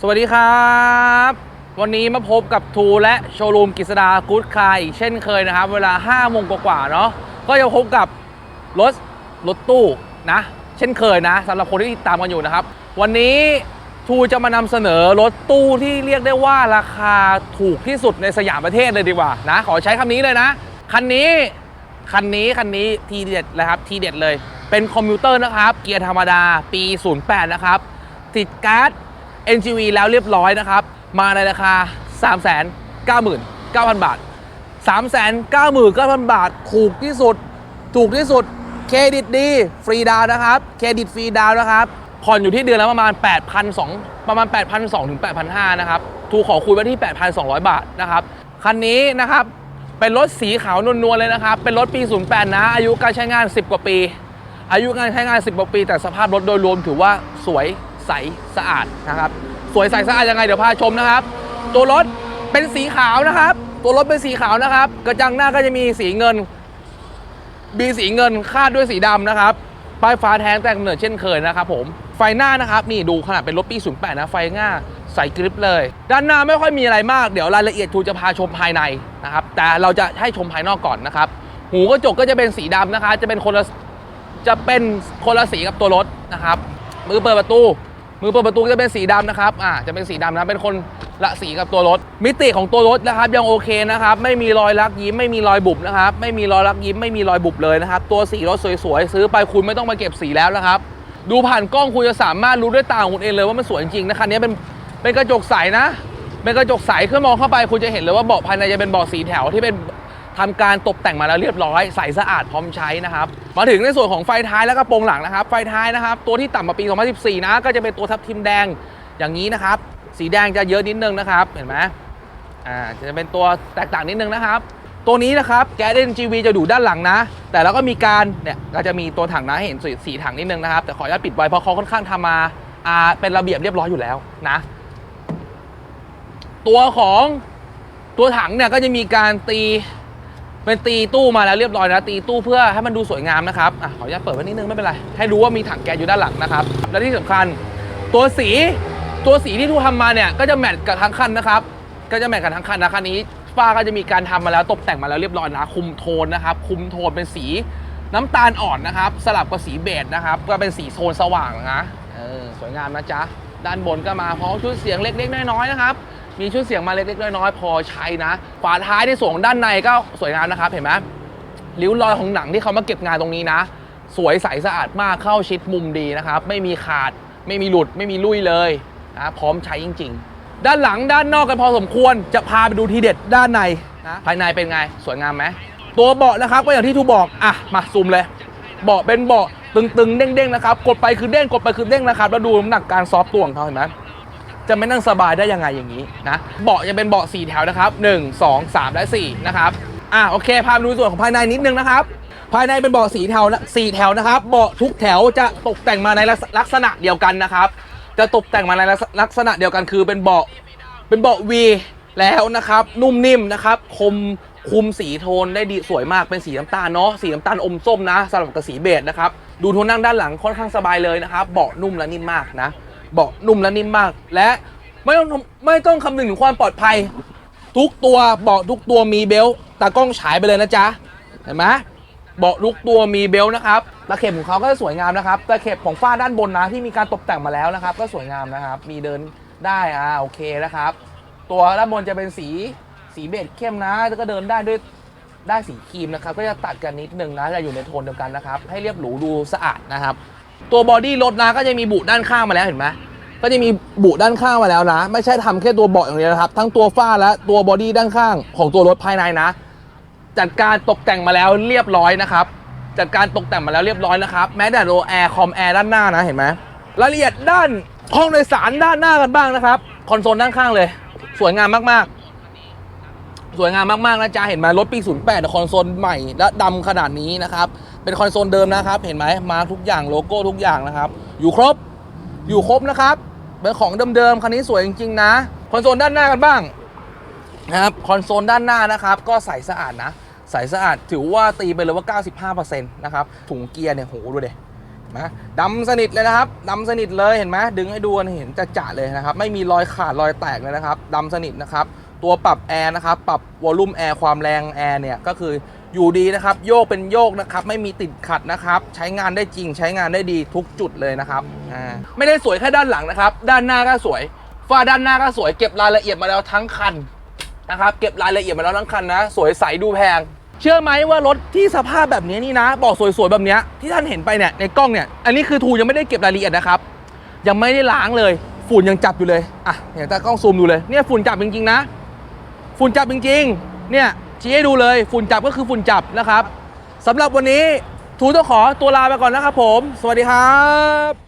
สวัสดีครับ วันนี้มาพบกับทูและโชว์รูมกฤษดากู๊ดคาร์อีกเช่นเคยนะครับ เวลา5โมงกว่าๆเนาะก็จะพบกับรถรถตู้นะ เช่นเคยนะสำหรับคนที่ติดตามกันอยู่นะครับ วันนี้ทูจะมานำเสนอรถตู้ที่เรียกได้ว่าราคาถูกที่สุดในสยามประเทศเลยดีกว่านะขอใช้คำนี้เลยนะคันนี้คันนี้คันนี้ทีเด็ดเลยครับทีเด็ดเลย เป็นคอมพิวเตอร์นะครับ เกียร์ธรรมดาปี 08 นะครับติดการ์ด NGV แล้วเรียบร้อยนะครับ มาในราคา 399,000 บาท 399,000 บาท ถูกที่สุด ถูกที่สุด เครดิตดี ฟรีดาวนะครับ เครดิตฟรีดาวน์นะครับ ผ่อนอยู่ที่เดือนละประมาณ 8,200 ประมาณ 8,200 ถึง 8,500 นะครับ ถูกขอคุยไว้ที่ 8,200 บาทนะครับ คันนี้นะครับ เป็นรถสีขาวนวลๆเลยนะครับ เป็นรถปี 08 นะ อายุการใช้งาน 10 กว่าปี อายุการใช้งาน 10 กว่าปี แต่สภาพรถโดยรวมถือว่าสวย ใสสะอาดนะครับ สวยใสสะอาดยังไงเดี๋ยวพาชมนะครับ ตัวรถเป็นสีขาวนะครับ ตัวรถเป็นสีขาวนะครับ กระจังหน้าก็จะมีสีเงินมีสีเงินคาดด้วยสีดำนะครับป้ายฟ้าแท้งแต่งกำเนิดเช่นเคยนะครับผมไฟหน้านะครับนี่ดูขนาดเป็นรถปี 08 นะไฟหน้าใสกริปเลย ด้านหน้าไม่ค่อยมีอะไรมากเดี๋ยวรายละเอียดทูจะพาชมภายในนะครับ แต่เราจะให้ชมภายนอกก่อนนะครับ หูกระจกก็จะเป็นสีดำนะคะ จะเป็นคนละจะเป็นคนละสีกับตัวรถนะครับ มือเปิดประตู มือเปิดประตูจะเป็นสีดำนะครับ อ่า จะเป็นสีดำนะ เป็นคนละสีกับตัวรถ มิติของตัวรถนะครับ ยังโอเคนะครับ ไม่มีรอยลักยิ้ม ไม่มีรอยบุบนะครับ ไม่มีรอยลักยิ้ม ไม่มีรอยบุบเลยนะครับ ตัวสีรถสวยๆ ซื้อไปคุณไม่ต้องมาเก็บสีแล้วนะครับ ดูผ่านกล้องคุณจะสามารถรู้ด้วยตาของคุณเองเลยว่ามันสวยจริงๆนะคันนี้เป็น เป็นกระจกใสนะ เป็นกระจกใสขึ้นมองเข้าไปคุณจะเห็นเลยว่าเบาะภายในจะเป็นเบาะสีแถวที่เป็น ทำการตกแต่งมาแล้วเรียบร้อยใสสะอาดพร้อมใช้นะครับมาถึงในส่วนของไฟท้ายและกระโปรงหลังนะครับ ไฟท้ายนะครับ ตัวที่ต่ำกว่าปี 2014 นะ ก็จะเป็นตัวทับทิมแดงอย่างนี้นะครับ สีแดงจะเยอะนิดนึงนะครับเห็นไหมอ่าจะเป็นตัวแตกต่างนิดนึงนะครับ ตัวนี้นะครับแก๊ส NGV จะอยู่ด้านหลังนะ แต่เราก็มีการเนี่ยก็จะมีตัวถังนะให้เห็นสีถังนิดนึงนะครับแต่ขออนุญาตปิดไว้เพราะเขาค่อนข้างทำมาอ่าเป็นระเบียบเรียบร้อยอยู่แล้วนะตัวของตัวถังเนี่ยก็จะมีการตี เป็นตีตู้มาแล้วเรียบร้อยนะ ตีตู้เพื่อให้มันดูสวยงามนะครับอะขออนุญาตเปิดไว้นิดนึงไม่เป็นไร ให้รู้ว่ามีถังแก๊สอยู่ด้านหลังนะครับ และที่สำคัญตัวสีตัวสีที่ทูทำมาเนี่ยก็จะแมทกับทั้งคันนะครับ ก็จะแมทกับทั้งคันนะคันนี้ฝ้าก็จะมีการทำมาแล้วตกแต่งมาแล้วเรียบร้อยนะ คุมโทนนะครับ คุมโทนเป็นสีน้ำตาลอ่อนนะครับ สลับกับสีเบจนะครับ ก็เป็นสีโทนสว่างนะเออสวยงามนะจ๊ะ ด้านบนก็มาพร้อมชุดเสียงเล็กๆน้อยๆนะครับ มีชุดเสียงมาเล็กๆน้อยๆพอใช้นะฝาท้ายในส่วงด้านในก็สวยงามนะครับ เห็นไหมริ้วรอยของหนังที่เขามาเก็บงานตรงนี้นะ สวยใสสะอาดมากเข้าชิดมุมดีนะครับ ไม่มีขาด ไม่มีหลุด ไม่มีลุยเลยนะพร้อมใช้จริง ๆ ด้านหลังด้านนอกกันพอสมควรจะพาไปดูทีเด็ดด้านในนะภายในเป็นไงสวยงามไหมตัวเบาะนะครับก็อย่างที่ทูบอกอะมาซูมเลย เบาะเป็นเบาะตึงๆเด้งๆนะครับกดไปคือเด้งกดไปคือเด้งนะครับแล้วดูน้ำหนักการซอฟต์ตัวของเขาเห็นไหม จะไม่นั่งสบายได้ยังไงอย่างนี้นะเบาะยังเป็นเบาะ4แถวนะครับ 1 2 3 และ4นะครับอะโอเคพาดูส่วนของภายในนิดนึงนะครับ ภายในเป็นเบาะสีแถวนะสี่แถวนะครับเบาะทุกแถวจะตกแต่งมาในลักษณะเดียวกันนะครับ จะตกแต่งมาในลักษณะเดียวกันคือเป็นเบาะเป็นเบาะวีแล้วนะครับ นุ่มนิ่มนะครับคมคุมสีโทนได้ดีสวยมากเป็นสีน้ำตาลเนาะสีน้ำตาลอมส้มนะสลับกับสีเบจนะครับ ดูโทนนั่งด้านหลังค่อนข้างสบายเลยนะครับเบาะนุ่มและนิ่มมากนะ เบาะนุ่มและนิ่มมาก และไม่ต้องไม่ต้องคำนึงถึงความปลอดภัย ทุกตัวเบาะทุกตัวมีเบลต์ตากล้องฉายไปเลยนะจ๊ะเห็นไหมเบาะทุกตัวมีเบลต์นะครับตะเข็บของเขาก็สวยงามนะครับตะเข็บของฝ้าด้านบนนะที่มีการตกแต่งมาแล้วนะครับ ก็สวยงามนะครับ มีเดินได้อ่าโอเคนะครับ ตัวด้านบนจะเป็นสีสีเบจเข้มนะแล้วก็เดินได้ด้วยได้สีครีมนะครับ ก็จะตัดกันนิดนึงนะจะอยู่ในโทนเดียวกันนะครับ ให้เรียบหรูดูสะอาดนะครับ ตัวบอดี้รถนะก็จะมีบุด้านข้างมาแล้วเห็นไหมก็จะมีบุด้านข้างมาแล้วนะ ไม่ใช่ทำแค่ตัวเบาะอย่างเดียวนะครับ ทั้งตัวฝ้าและตัวบอดี้ด้านข้างของตัวรถภายในนะ จัดการตกแต่งมาแล้วเรียบร้อยนะครับ จัดการตกแต่งมาแล้วเรียบร้อยนะครับแม้แต่โรแอร์คอมแอร์ด้านหน้านะเห็นไหมรายละเอียดด้านห้องโดยสารด้านหน้ากันบ้างนะครับคอนโซลด้านข้างเลย สวยงามมากๆ สวยงามมากๆนะจ๊ะเห็นไหมรถปี 08แต่คอนโซลใหม่และดำขนาดนี้นะครับ เป็นคอนโซลเดิมนะครับ เห็นไหมมาทุกอย่างโลโก้ทุกอย่างนะครับ อยู่ครบ อยู่ครบนะครับ เป็นของเดิมๆ คันนี้สวยจริงๆ นะ คอนโซลด้านหน้ากันบ้างนะครับ คอนโซลด้านหน้านะครับ ก็ใสสะอาดนะ ใสสะอาด ถือว่าตีไปเลยว่า 95%นะครับ ถุงเกียร์เนี่ยโหดูเดนะดำสนิทเลยนะครับดำสนิทเลยเห็นไหมดึงให้ดูเห็นจะจะๆเลยนะครับ ไม่มีรอยขาดรอยแตกเลยนะครับดำสนิทนะครับ ตัวปรับแอร์นะครับ ปรับวอลลุ่มแอร์ความแรงแอร์เนี่ยก็คือ อยู่ดีนะครับโยกเป็นโยกนะครับไม่มีติดขัดนะครับ ใช้งานได้จริงใช้งานได้ดีทุกจุดเลยนะครับอ่าไม่ได้สวยแค่ด้านหลังนะครับ ด้านหน้าก็สวยฝ้าด้านหน้าก็สวยเก็บรายละเอียดมาแล้วทั้งคันนะครับเก็บรายละเอียดมาแล้วทั้งคันนะ สวยใสดูแพง เชื่อไหมว่ารถที่สภาพแบบนี้นี่นะ บอกสวยๆแบบนี้ที่ท่านเห็นไปเนี่ยในกล้องเนี่ยอันนี้คือทูยังไม่ได้เก็บรายละเอียดนะครับ ยังไม่ได้ล้างเลยฝุ่นยังจับอยู่เลยอะเดี๋ยวตากล้องซูมดูเลยเนี่ยฝุ่นจับจริงๆนะ ฝุ่นจับจริงๆ เนี่ย ชี้ให้ดูเลยฝุ่นจับก็คือฝุ่นจับนะครับสำหรับวันนี้ทูต้องขอตัวลาไปก่อนนะครับผม สวัสดีครับ